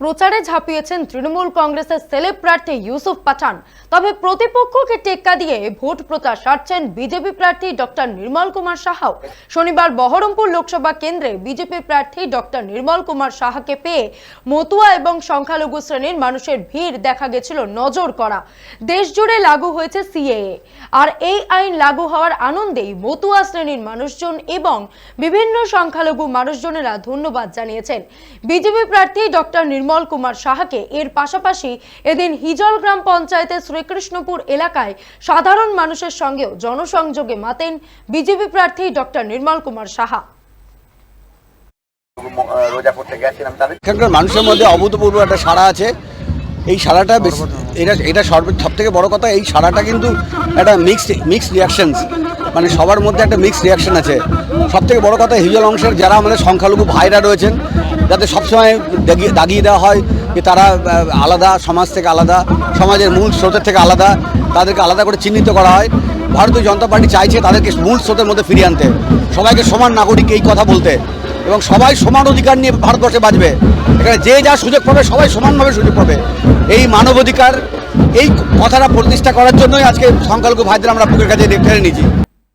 প্রচারে ঝাঁপিয়েছেন তৃণমূল কংগ্রেসের সেলেব প্রার্থী ইউসুফ পাঠান। তবে প্রতিপক্ষকে টেক্কা দিয়ে ভোট প্রচার সারছেন বিজেপি প্রার্থী ডক্টর নির্মল কুমার সাহাও। শনিবার বহরমপুর লোকসভা কেন্দ্রে বিজেপি প্রার্থী ডক্টর নির্মল কুমার সাহাকে পেয়ে মতুয়া এবং সংখ্যালঘু শ্রেণির মানুষের ভিড় দেখা গেছিল নজর করা। দেশ জুড়ে লাগু হয়েছে সিএএ। আর এই আইন লাগু হওয়ার আনন্দেই মতুয়া শ্রেণির মানুষজন এবং বিভিন্ন সংখ্যালঘু মানুষজনেরা ধন্যবাদ জানিয়েছেন। বিজেপি প্রার্থী ডক্টর নির্মল কুমার সাহাকে। এর পাশাপাশি এদিন হিজল গ্রাম পঞ্চায়েতের শ্রীকৃষ্ণপুর এলাকায় সাধারণ মানুষের সঙ্গেও জনসংযোগে মাতেন বিজেপি প্রার্থী ডক্টর নির্মল কুমার সাহা। রোজা করতে গেছিলাম তাদের এখানকার মানুষের মধ্যে অভূতপূর্ব একটা সাড়া আছে। এই সাড়াটা বেশ- এটা এটা সর্ব সব থেকে বড় কথা এই সাড়াটা কিন্তু একটা মিক্সড মিক্সড রিয়াকশনস মানে সবার মধ্যে একটা মিক্সড রিয়াকশন আছে। সব থেকে বড় কথা হিজল অংশের যারা আমাদের সংখ্যালঘু ভাইরা রয়েছেন যাতে সবসময় দাগিয়ে দাগিয়ে দেওয়া হয় যে তারা আলাদা, সমাজ থেকে আলাদা, সমাজের মূল স্রোতের থেকে আলাদা, তাদেরকে আলাদা করে চিহ্নিত করা হয়। ভারতীয় জনতা পার্টি চাইছে তাদেরকে মূল স্রোতের মধ্যে ফিরিয়ে আনতে। সবাইকে সমান নাগরিক এই কথা বলতে। এবং সবাই সমান অধিকার নিয়ে ভারতবর্ষে বাঁচবে। এখানে যে যা সুযোগ পাবে, সবাই সমানভাবে সুযোগ পাবে। এই মানবাধিকার, এই কথাটা প্রতিষ্ঠা করার জন্যই আজকে সংখ্যালঘু ভাইদের আমরা বুকের কাছে টেনে নিয়েছি।